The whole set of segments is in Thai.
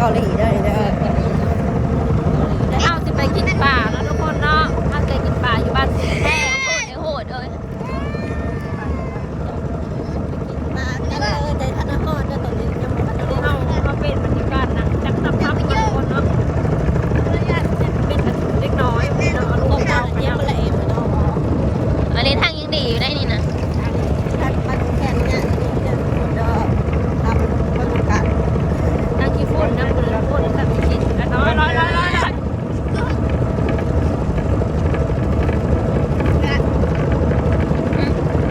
ข้าง สาวเกาหลีเด้อเด้อ ๆเอาจะไปกินป่าแล้วทุกคนเนาะมาเคยกินป่าอยู่บ้านสีแท้โหดไอ้โหดเลย มาแต่ว่าเออในธนาคารเด้อตอนนี้ยังบ่ทันได้ เราเราเป็นบรรยากาศนะจับตับทับทุกคนเนาะเป็นเล็กน้อยเนาะลู ล ก ง เจ้า มา เนี่ เยี่ย ย มละเอ็มเนาะ อันนี้ทางยังดีอยู่ได้นี่นะ ท่านมาดูแค่นี้เนี่ยเด้อทำบรรยากาศ ทางขี้ฝุ่นนะฝุ่นละฝุ่นกับขี้กันน้อยร้อยร้อยร้อยร้อย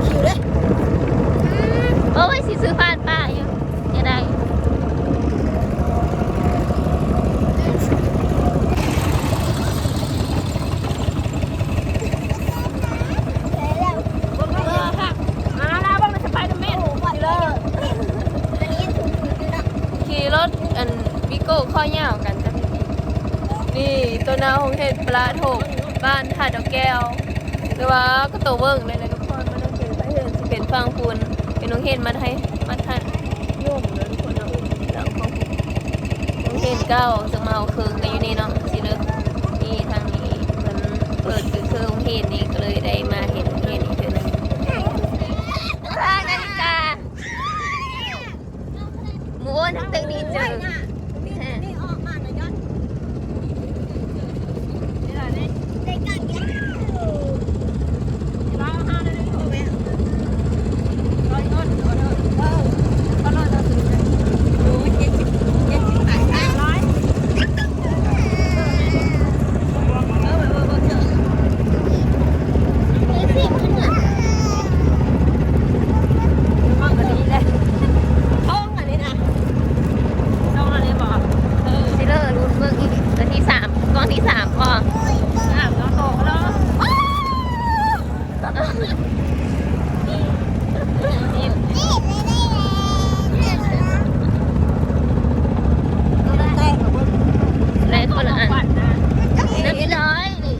คิวเด้อ โอ้ยสิซื้อผ่านป้าอยู่จะได้ มาแล้วบ้างเลยสไปเดอร์แมนขี่รถอันบิโก้ข้อยาวกันจ้ะนี่ตัวนาของเห็ด ปลาโถกบ้านท่าดอกแก้ว หรือว่าก็ตัวเบิ้งเลยนะทุกคนมันต้องเป็นสายเหินสิเป็นฟังคุณเป็นน้องเห็ดมาให้มาทันโย่มเลยทุกคนเนาะหลังของคุณน้องเห็ดเก้าจะมาเอาคืนกันอยู่นี่เนาะสิเด้อนี่ทางนี้มันเปิดคือเครื่องเห็ดนี่ก็เลยได้มาเห็นเห็ดอีกเทื่อหนึงร้านนาฬิกาหมูอ้วนตึกนี้เจอ นี่ออกมาหน่อยย้อน ซิเลอร์รุ่นเบิ่งอีกตัวที่สามกล้องที่สามก็สามก็โตแล้วหลายคนละอันน้ำร้อยนี่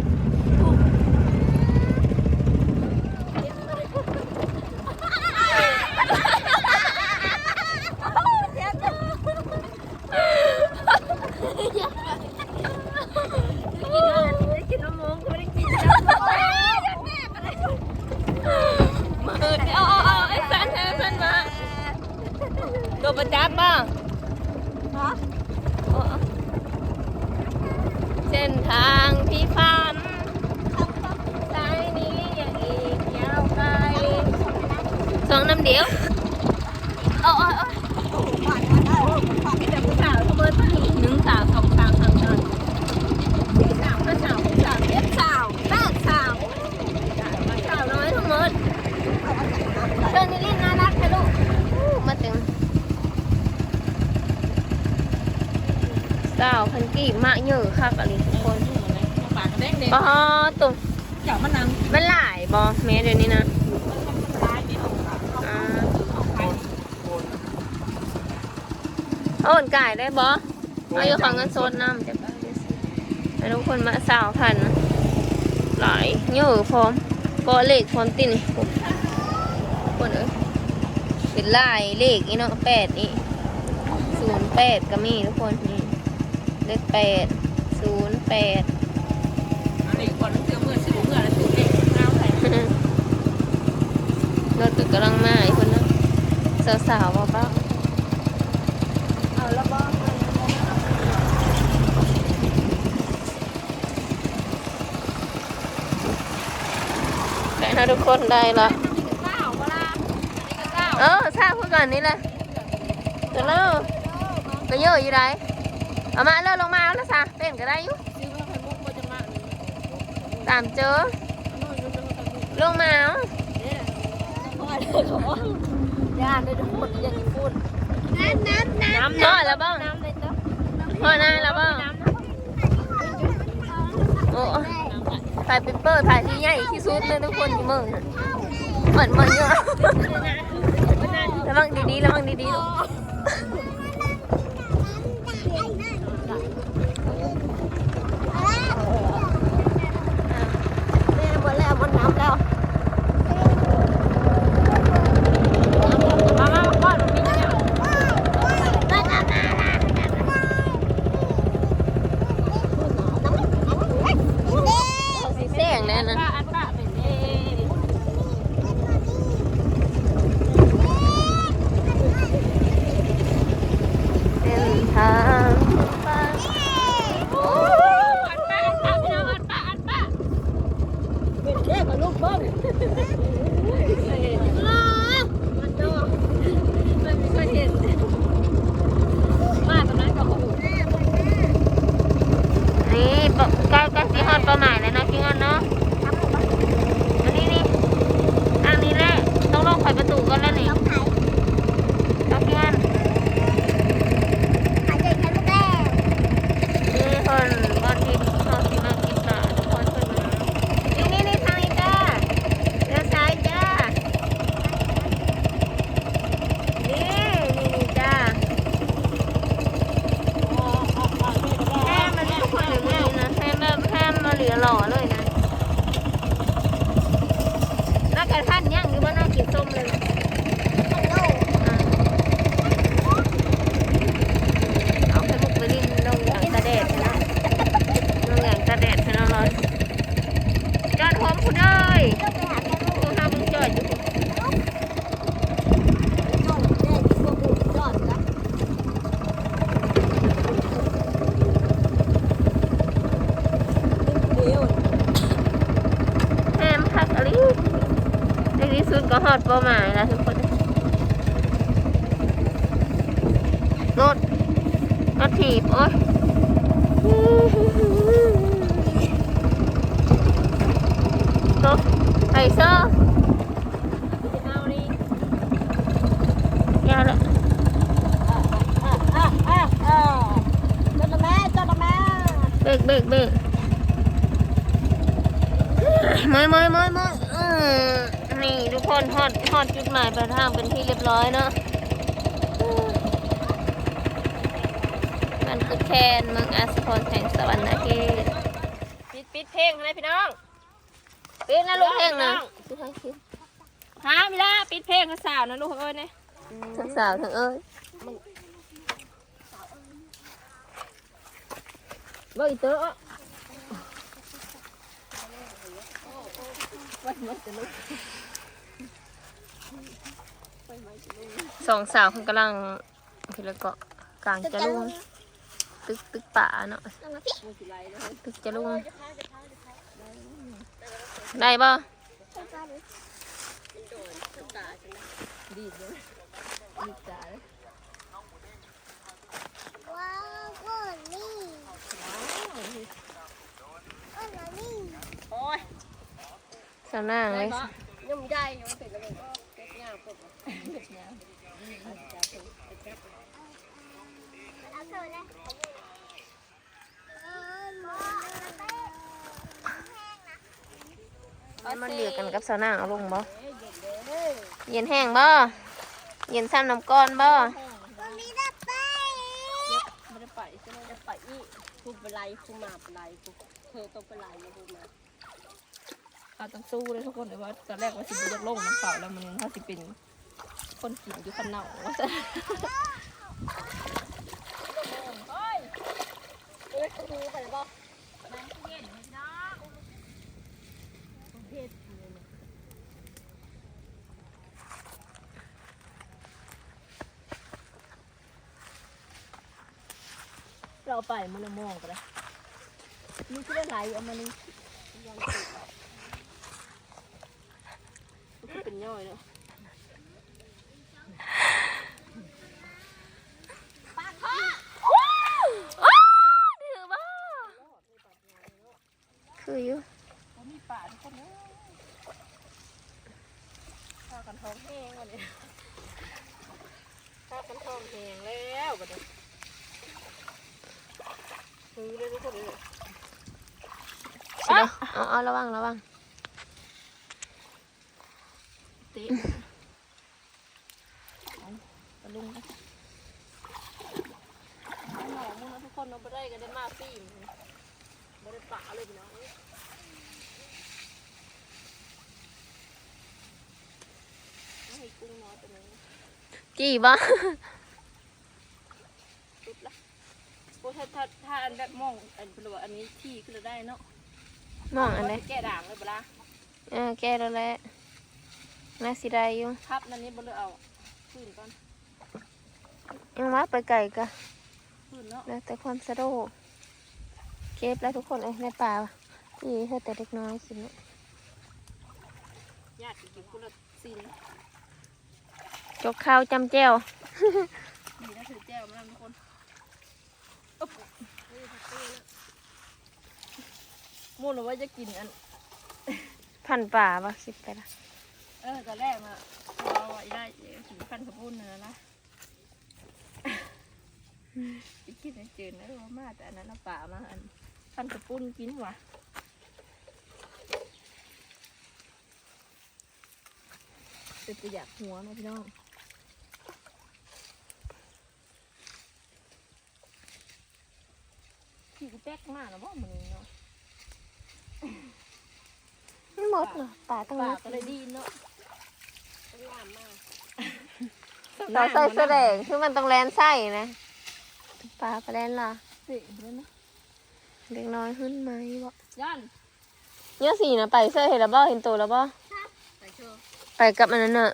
กินน้ำมงกูไม่ได้กินน้ำมงมาเออเอาเอาเอาไอ้สันไอ้สันมาตัว ประจับบ้างเส้นทางที่ฝันสายนี้ยังอีกยาวไกลสองน้ำเดียวเอาเอาเอามีแต่ผู้สาวเขาเบิร์ดผู้หญิงหนึ่งสาวสองสาวสามสาว สาวก็สาวสาวเอฟสาวแปดสาวสาวน้อยทั้งหมดเชิญนิลินน่ารักค่ะลูกอู้มาถึงสาวพันกีบมากเยอะค่ะกับลิทุกคน อ๋อตุ่มเจ้ามันนังมันหลายบอแม่เดี๋ยวนี้นะอ่าเอาอ่อนไก่ได้บอเอาอยู่ของเงินโซนน้ำจะไปให้ทุกคนมาสาวพันหลายเยอะพร้อมก็เลขพร้อมตินคนเอ้ยเป็นลายเลขนี่เนาะแปดนี่ศูนย์แปดก็มีทุกคนนี่เลขแปดศูนย์แปด รถตึกกำลังมาอีกคนนึง สาวๆบอกว่าเอาแล้วบ่ได้นะทุกคนได้ละเออทราบเพื่อก่อนนี่แหละเดี๋ยวเลิกก็เยอะอยู่ไรเอามาเลิกลงมาเอาแล้วซะเป็นก็ได้อยู่ตามเจอลงมาเอา ย่านได้ทุกคนยังพูดน้ำน้อยแล้วบ้างพอหน้าแล้วบ้างโอ้ถ่ายเปเปอร์ถ่ายที่ใหญ่ที่สุดเลยทุกคนที่เมืองน่ะเหมือนมันเยอะระวังดีๆระวังดีๆลูกแม่หมดแล้วหมดน้ำแล้ว านย่างอยู่บ้าน่ากินส้มเลยนะอะเอาไปบุกไปดินลงอย่างตะแดดนะลงอย่างตะแดดให้น้องร้อยจอดหอมคุณเอ้ยดูห้ามึงจอดอยู่ แฮมผักอะไรในที่สุด ก็ฮอดเป้าหมายแล้วทุกคนรถรถถีบโอ้ยรถไฮเซอร์ยาวล้วเบรกเบรกเบรกไม่ไม่ไม่ไม่อืม นี่ทุกคนฮอดฮอดจุดหมายปลายทางเป็นที่เรียบร้อยเนาะมันคือแคนเมืองอาสพรแห่งสวรรค์เขตปิดปิดเพลงเลยพี่น้องเป็นนะลูกเพลงนะทุกคนคิดหาไม่ได้ปิดเพลงกับสาวนะลูกเอ้ยเนี่ยทั้งสาวทั้งเอ้ยบ่อีเตอร์ สองสาวคนกำลังคือแล้วก็กลางจะลุงตึกตึกป่าเนาะตึกจะลุงได้ป่ะโอ้ยสาวนางเลยยุ่งใหญ่ยังเป็นแล้วก็เก็บงา มันเหลือกันกับสาวนางเอาลงบ่เย็นแห้งบ่เย็นซ้ำน้ำก้อนบ่มีไปไม่ได้ไปใช่ไหมจะไปอีกคุณเป็นไรคุณมาเป็นไรคุณเธอต้องเป็นไรนะคุณมา เราต้องสู้เลยทุกคนเลยว่าตอนแรกว่าสิบจะลงน้ำเปล่าแล้วมันถ้าสิเป็นคนกินอยู่คนเน่าว่าจะเอ้ยคุณรู้ไปแล้วป่ะเราไปมันละมองกันเลยนี่คือไหลเอามานี่มันก็เป็น ย่อยเนาะถือบ่คืออยู่เขามีป่าทุกคนเนอะข้าวกันท้องแห้งวันนี้ข้าวกันท้องแห้งแล้วกันเลยซื้อเลยทุกคนเลยสิเด้อเอาเอาระวังระวัง เตะเอาตะลุงนะเอาหน่อมึงนะทุกคนเราไปได้กันได้มากฟี่ไม่ได้ป่าเลยพี่น้องเอ้ยเอาให้กุ้งน้อยตัวหนึงกี่บ่สุดละโอ้ถ้าถ้าถ้าอันแบบมองอันเป็นว่าอันนี้ที่ขึ้นได้เนาะมองอันใดแก้ด่างเลยเปล่าเออแก้แล้วแหละ น่าสิได้อยู่ทับนั่นนี่บ่เลยเอาพื้นก่อนยังว่าไปไก่กะพื้นเนาะแล้วแต่ความสะดวกเก็บแล้วทุกคนเอ้ยในป่าที่ให้แต่เด็กน้อยกินเนี่ยญาติกินกุละซีนจกข้าวจำแจ้วดีนะถือแจ้วมาแล้วทุกคนมูลว่าจะกินอันพันป่าบ่สิไปละ เออตอนแรกมาเราไว้ได้ถึงพันกระปุ้นเนื้อละไปกินให้จืดนะว่ามาแต่อันนั้นเอาป่ามาอันพันกระปุ้นกินว่ะเป็นประหยัดหัวเนาะพี่น้องขี่กูแป๊กมากนะว่ามันเนาะมันหมดเนาะป่าต้องป่ามีก็เลยดีเนาะ ต้องงามมากต่อใส่แสดงคือมันต้องแลนไส้นะป่าไปแลนล่ะสิเลยนะเด็กน้อยขึ้นไหมบ่ย่านเยอะสีนะไปเสื้อเห็นแล้วบ่เห็นตัวแล้วบ่ไปเชอไปกับอันนั้นน่ะ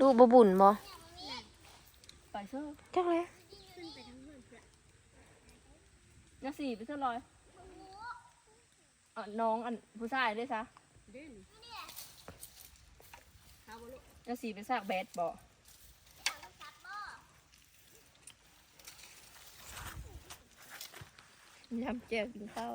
ลูกบ่บุญบ่ไปเชื่อจักเลยขึ้นไปทั้งเพื่อนเพื่อนยาสีไปเชื่อลอยอะน้องอันผู้ชายด้วยซะ เด่นข้าวบลูกยาสีไปซากแบดบ่ยำแจ่วกินข้าว